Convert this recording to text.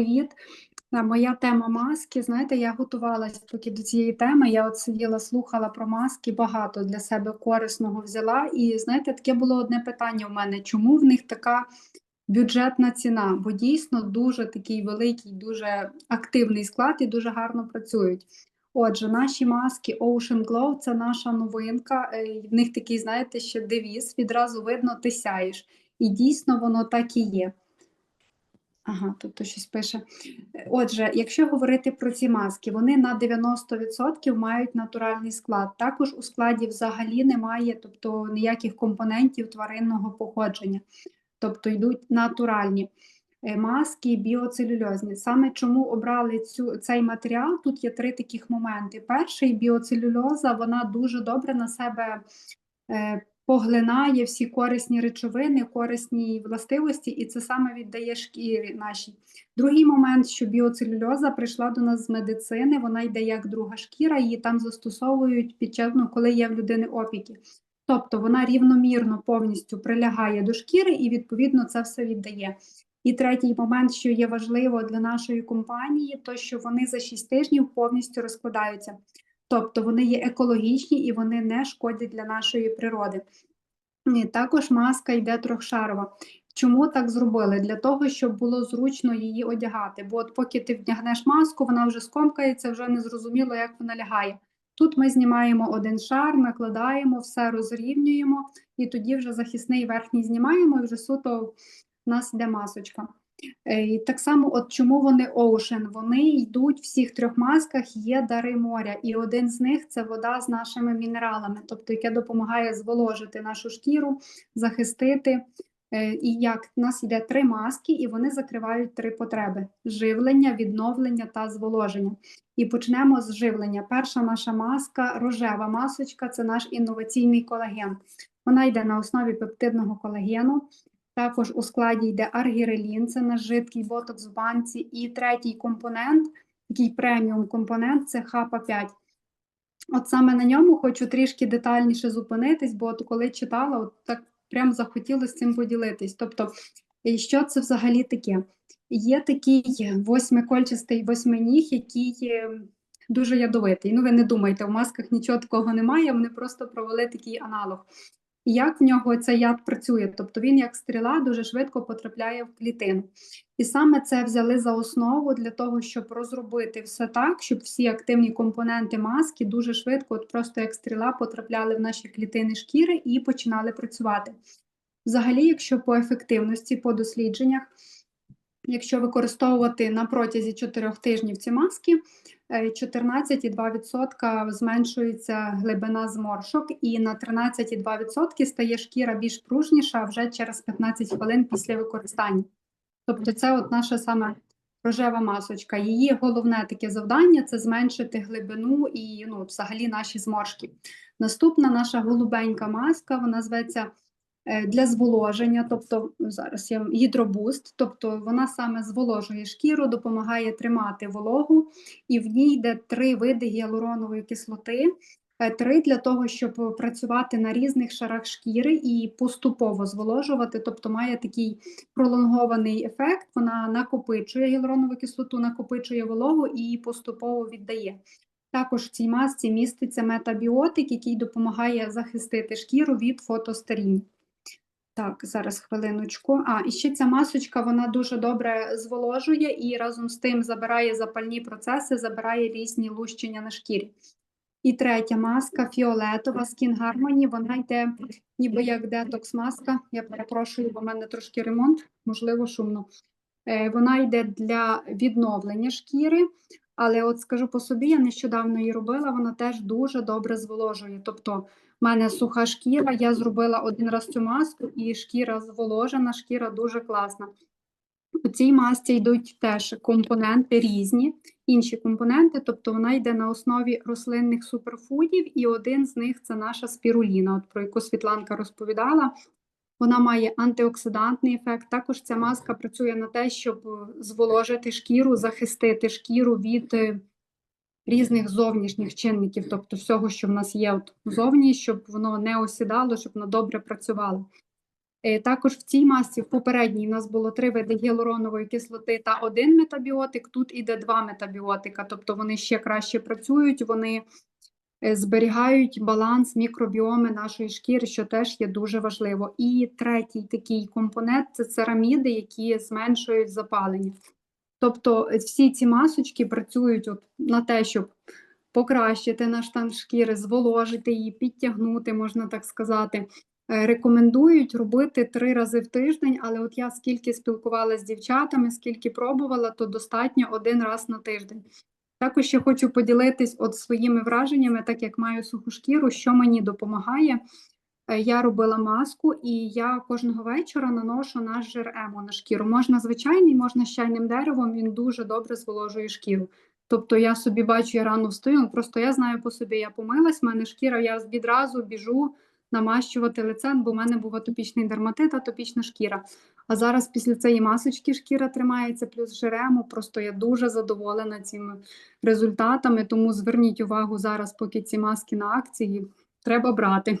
Привіт. Моя тема маски. Знаєте, я готувалась поки до цієї теми. Я от сиділа, слухала про маски, багато для себе корисного взяла. І знаєте, таке було одне питання у мене: чому в них така бюджетна ціна? Бо дійсно дуже такий великий, дуже активний склад і дуже гарно працюють. Отже, наші маски Ocean Glow це наша новинка. Е, В них такий, знаєте, ще девіз. Відразу видно, ти сяєш. І дійсно воно так і є. Ага, тут то щось пише. Отже, якщо говорити про ці маски, вони на 90% мають натуральний склад. Також у складі взагалі немає, тобто ніяких компонентів тваринного походження, тобто йдуть натуральні е, маски біоцелюльозні. Саме чому обрали цю, цей матеріал? Тут є три таких моменти. Перший біоцелюльоза, вона дуже добре на себе. Поглинає всі корисні речовини, корисні властивості, і це саме віддає шкірі нашій. Другий момент, що біоцелюльоза прийшла до нас з медицини, вона йде як друга шкіра, її там застосовують під час, ну, коли є в людини опіки. Тобто вона рівномірно повністю прилягає до шкіри і, відповідно, це все віддає. І третій момент, що є важливо для нашої компанії, то що вони за 6 тижнів повністю розкладаються. Тобто вони є екологічні і вони не шкодять для нашої природи. І також маска йде трьохшарова. Чому так зробили? Для того, щоб було зручно її одягати. Бо от поки ти вдягнеш маску, вона вже скомкається, вже не зрозуміло, як вона лягає. Тут ми знімаємо один шар, накладаємо, все розрівнюємо, і тоді вже захисний верхній знімаємо, і вже суто в нас йде масочка. Е, І так само, от чому вони Ocean? Вони йдуть в всіх трьох масках, є дари моря, і один з них це вода з нашими мінералами, тобто яке допомагає зволожити нашу шкіру, захистити. Е, І як у нас йде три маски, і вони закривають три потреби: живлення, відновлення та зволоження. І почнемо з живлення. Перша наша маска рожева масочка це наш інноваційний колаген. Вона йде на основі пептидного колагену. Також у складі йде аргірелін, це наш жидкий ботокс в банці. І третій компонент, такий преміум компонент це хапа-5. От саме на ньому хочу трішки детальніше зупинитись, бо от коли читала, от так прям захотілося цим поділитись. Тобто, що це взагалі таке? Є такий восьмикольчастий восьминіг, який е, дуже ядовитий. Ну, ви не думайте, в масках нічого такого немає, вони просто провели такий аналог. Як в нього цей яд працює? Тобто він, як стріла, дуже швидко потрапляє в клітину. І саме це взяли за основу для того, щоб розробити все так, щоб всі активні компоненти маски дуже швидко, от просто як стріла, потрапляли в наші клітини шкіри і починали працювати. Взагалі, якщо по ефективності, по дослідженнях, якщо використовувати на протязі 4 тижнів ці маски, е, 14,2% зменшується глибина зморшок, і на 13,2% стає шкіра більш пружніша вже через 15 хвилин після використання. Тобто, це от наша саме рожева масочка. Її головне таке завдання це зменшити глибину і ну, взагалі наші зморшки. Наступна наша голубенька маска, вона зветься е, для зволоження, тобто зараз я гідробуст, тобто вона саме зволожує шкіру, допомагає тримати вологу, і в ній йде три види гіалуронової кислоти. Е, Три для того, щоб працювати на різних шарах шкіри і поступово зволожувати, тобто має такий пролонгований ефект. Вона накопичує гіалуронову кислоту, накопичує вологу і поступово віддає. Також в цій масці міститься метабіотик, який допомагає захистити шкіру від фотостаріння. Так, зараз хвилиночку. А, і ще ця масочка вона дуже добре зволожує і разом з тим забирає запальні процеси, забирає різні лущення на шкірі. І третя маска фіолетова Skin Harmony, вона йде ніби як детокс-маска. Я перепрошую, бо в мене трошки ремонт, можливо, шумно. Е, Вона йде для відновлення шкіри, але от скажу по собі, я нещодавно її робила, вона теж дуже добре зволожує. Тобто, в мене суха шкіра, я зробила один раз цю маску, і шкіра зволожена, шкіра дуже класна. У цій масці йдуть теж компоненти різні, інші компоненти, тобто вона йде на основі рослинних суперфудів, і один з них це наша спіруліна, от про яку Світланка розповідала. Вона має антиоксидантний ефект. Також ця маска працює на те, щоб зволожити шкіру, захистити шкіру від е, різних зовнішніх чинників, тобто всього, що в нас є от зовні, щоб воно не осідало, щоб воно добре працювало. Е, Також в цій масці, в попередній, у нас було три види гіалуронової кислоти та один метабіотик. Тут іде два метабіотика, тобто вони ще краще працюють, вони е, зберігають баланс мікробіоми нашої шкіри, що теж є дуже важливо. І третій такий компонент це цераміди, які зменшують запалення. Тобто е, всі ці масочки працюють от на те, щоб покращити наш стан шкіри, зволожити її, підтягнути, можна так сказати. Е, Рекомендують робити три рази в тиждень, але от я скільки спілкувалася з дівчатами, скільки пробувала, то достатньо один раз на тиждень. Також ще хочу поділитись от своїми враженнями, так як маю суху шкіру, що мені допомагає. Е, Я робила маску, і я кожного вечора наношу наш жир емо на шкіру. Можна звичайний, можна з чайним деревом, він дуже добре зволожує шкіру. Тобто я собі бачу, я рано встаю, ну, просто я знаю по собі, я помилась, в мене шкіра, я відразу біжу намащувати лице, бо в мене був атопічний дерматит, атопічна шкіра. А зараз після цієї масочки шкіра тримається, плюс жиремо. Просто я дуже задоволена цими результатами. Тому зверніть увагу зараз, поки ці маски на акції, треба брати.